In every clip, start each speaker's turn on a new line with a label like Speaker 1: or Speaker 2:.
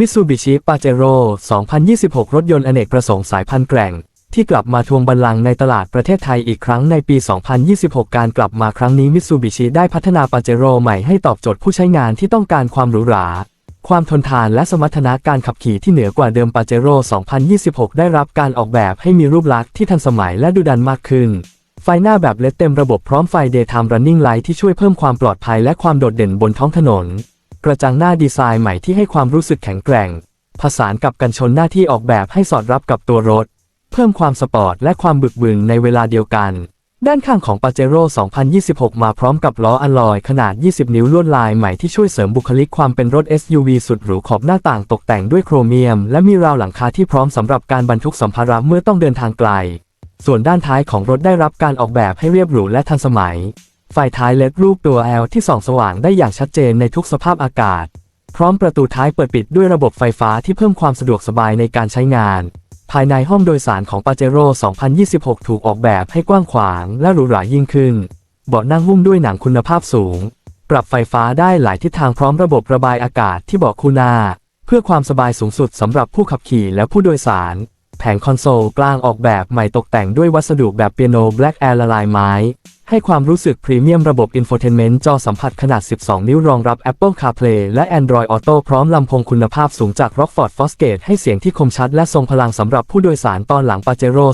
Speaker 1: Mitsubishi Pajero 2026 รถยนต์อเนกประสงค์สายพันธุ์แกร่ง ที่กลับมาทวงบัลลังก์ในตลาดประเทศไทยอีกครั้งในปี 2026 การกลับมาครั้งนี้ Mitsubishi ได้พัฒนา Pajero ใหม่ให้ตอบโจทย์ผู้ใช้งานที่ต้องการความหรูหรา ความทนทานและสมรรถนะการขับขี่ที่เหนือกว่าเดิม Pajero 2026 ได้รับการออกแบบให้มีรูปลักษณ์ที่ทันสมัยและดุดันมากขึ้น ไฟหน้าแบบเลดเต็มระบบพร้อมไฟ Daytime Running Light ที่ช่วยเพิ่มความปลอดภัยและความโดดเด่นบนท้องถนน กระจังหน้าดีไซน์ใหม่ที่ให้ความรู้สึกแข็งแกร่ง ผสานกับกันชนหน้าที่ออกแบบให้สอดรับกับตัวรถ เพิ่มความสปอร์ตและความบึกบึนในเวลาเดียวกัน ด้านข้างของ Pajero 2026 มาพร้อมกับล้ออะลอยขนาด 20 นิ้วลวดลายใหม่ที่ช่วยเสริมบุคลิกความเป็นรถ SUV สุดหรูขอบหน้าต่างตกแต่งด้วยโครเมียม และมีราวหลังคาที่พร้อมสำหรับการบรรทุกสัมภาระเมื่อต้องเดินทางไกล ส่วนด้านท้ายของรถได้รับการออกแบบให้เรียบหรูและทันสมัย ไฟท้ายเล็ดรูปตัว L ที่ส่องสว่างได้อย่างชัดเจนในทุกสภาพอากาศ พร้อมประตูท้ายเปิดปิดด้วยระบบไฟฟ้าที่เพิ่มความสะดวกสบายในการใช้งาน ภายในห้องโดยสารของ Pajero 2026 ถูกออกแบบให้กว้างขวางและหรูหรายิ่งขึ้น เบาะนั่งหุ้มด้วยหนังคุณภาพสูง ปรับไฟฟ้าได้หลายทิศทางพร้อมระบบระบายอากาศที่เบาะคู่หน้า เพื่อความสบายสูงสุดสำหรับผู้ขับขี่และผู้โดยสาร แผงคอนโซลกลางออกแบบใหม่ตกแต่งด้วยวัสดุแบบเปียโนแบล็กแอร์ละลายไม้ ให้ความรู้สึกพรีเมียมระบบอินโฟเทนเมนต์จอสัมผัสขนาด 12 นิ้วรองรับ Apple CarPlay และ Android Auto พร้อมลำโพงคุณภาพสูงจาก Rockford Fosgate ให้เสียงที่คมชัดและทรงพลังสำหรับผู้โดยสารตอนหลัง Pajero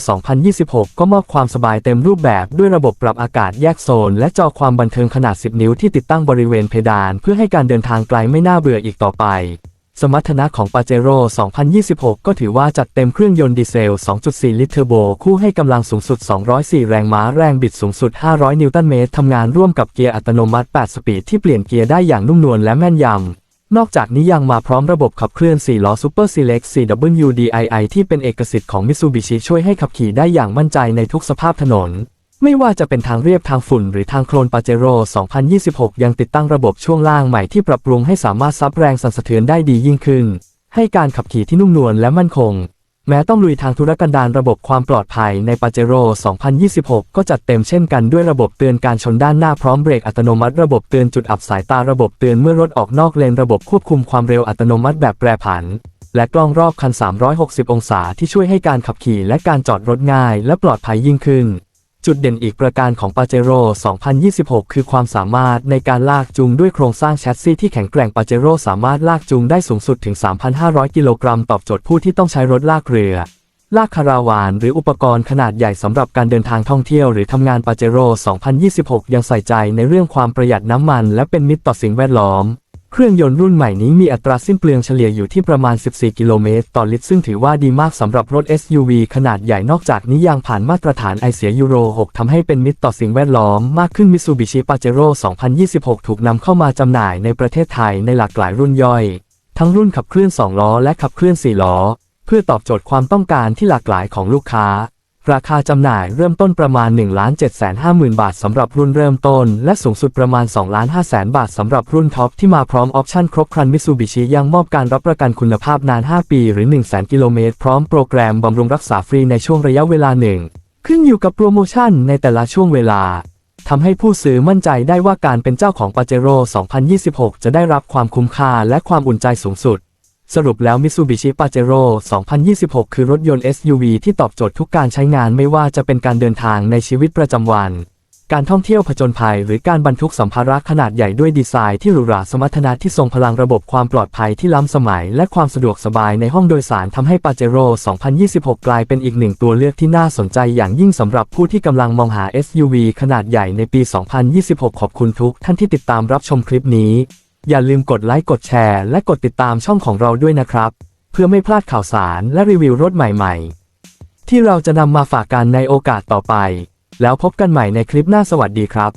Speaker 1: 2026 ก็มอบความสบายเต็มรูปแบบด้วยระบบปรับอากาศแยกโซน และจอความบันเทิงขนาด 10 นิ้วที่ติดตั้งบริเวณเพดาน เพื่อให้การเดินทางไกลไม่น่าเบื่ออีกต่อไป สมรรถนะของ Pajero 2026 ก็ถือว่าจัดเต็มเครื่องยนต์ดีเซล 2.4 ลิตรเทอร์โบ คู่ให้กำลังสูงสุด 204 แรงม้า แรงบิดสูงสุด 500 นิวตันเมตร ทำงานร่วมกับเกียร์อัตโนมัติ 8 สปีดที่เปลี่ยนเกียร์ได้อย่างนุ่มนวลและแม่นยำนอกจากนี้ยังมาพร้อมระบบขับเคลื่อน 4 ล้อ Super Select 4WDII ที่เป็นเอกสิทธิ์ของ Mitsubishi ช่วยให้ขับขี่ได้อย่างมั่นใจในทุกสภาพถนน ไม่ว่าจะเป็นทางเรียบทางฝุ่นหรือทางโคลนปาเจโร่2026 ยังติดตั้งระบบช่วงล่างใหม่ที่ปรับปรุงให้สามารถซับแรงสั่นสะเทือนได้ดียิ่งขึ้น ให้การขับขี่ที่นุ่มนวลและมั่นคง แม้ต้องลุยทางธุรกันดารระบบความปลอดภัยในปาเจโร่2026 ก็จัดเต็มเช่นกันด้วยระบบเตือนการชนด้านหน้าพร้อมเบรกอัตโนมัติ ระบบเตือนจุดอับสายตาระบบเตือนเมื่อรถออกนอกเลนระบบควบคุมความเร็วอัตโนมัติแบบแปรผัน และกล้องรอบคัน 360 องศาที่ช่วยให้การขับขี่และการจอดรถง่าย และปลอดภัยยิ่งขึ้น จุดเด่นอีกประการของ Pajero 2026 คือความสามารถในการลากจูงด้วยโครงสร้างแชสซีที่แข็งแกร่ง Pajero สามารถลากจูงได้สูงสุดถึง 3,500 กิโลกรัมตอบโจทย์ผู้ที่ต้องใช้รถลากเรือ ลากคาราวาน หรืออุปกรณ์ขนาดใหญ่สำหรับการเดินทางท่องเที่ยวหรือทำงาน Pajero 2026 ยังใส่ใจในเรื่องความประหยัดน้ำมัน และเป็นมิตรต่อสิ่งแวดล้อม เครื่องยนต์รุ่นใหม่นี้มีอัตราสิ้นเปลืองเฉลี่ยอยู่ที่ประมาณ 14 กิโลเมตร ต่อลิตร ซึ่งถือว่าดีมากสำหรับรถ SUV ขนาดใหญ่นอกจากนี้ยังผ่านมาตรฐานไอเสียยูโร 6 ทำให้เป็นมิตรต่อสิ่งแวดล้อมมากขึ้น Mitsubishi Pajero 2026 ถูกนำเข้ามาจำหน่ายในประเทศไทยในหลากหลายรุ่นย่อย ทั้งรุ่นขับเคลื่อน 2 ล้อและขับเคลื่อน 4 ล้อ เพื่อตอบโจทย์ความต้องการที่หลากหลายของลูกค้า ราคาจำหน่ายเริ่มต้นประมาณ 1 7 5 0 0 0 บาทสำหรับรุ่นเริ่มต้น และสูงสุดประมาณ 2 5 0 0 0 0 บาทสำหรับรุ่นท็อปที่มาพร้อมออปชั่นครบครัน Mitsubishi ยังมอบการรับประกันคุณภาพนาน 5 ปี หรือ 1 0 0 0 0 0 กิโลเมตร พร้อมโปรแกรมบำรุงรักษาฟรีในช่วงระยะเวลาหนึ่ง ขึ้นอยู่กับโปรโมชั่นในแต่ละช่วงเวลาทำให้ผู้ซื้อมั่นใจได้ว่าการเป็นเจ้าของ Pajero 2026 จะได้รับความคุ้มค่าและความอุ่นใจสูงสุด สรุปแล้ว Mitsubishi Pajero 2026 คือรถยนต์ SUV ที่ตอบโจทย์ทุกการใช้งานไม่ว่าจะเป็นการเดินทางในชีวิตประจำวัน การท่องเที่ยวผจญภัย หรือการบรรทุกสัมภาระขนาดใหญ่ด้วยดีไซน์ที่หรูหราสมรรถนะที่ทรงพลังระบบความปลอดภัยที่ล้ำสมัย และความสะดวกสบายในห้องโดยสารทำให้ Pajero 2026 กลายเป็นอีกหนึ่งตัวเลือกที่น่าสนใจอย่างยิ่งสำหรับผู้ที่กำลังมองหา SUV ขนาดใหญ่ในปี 2026 ขอบคุณทุกท่านที่ติดตามรับชมคลิปนี้ อย่าลืมกดไลค์กดแชร์และกดติดตามช่องของเราด้วยนะครับ เพื่อไม่พลาดข่าวสารและรีวิวรถใหม่ๆ ที่เราจะนำมาฝากกันในโอกาสต่อไป แล้วพบกันใหม่ในคลิปหน้าสวัสดีครับ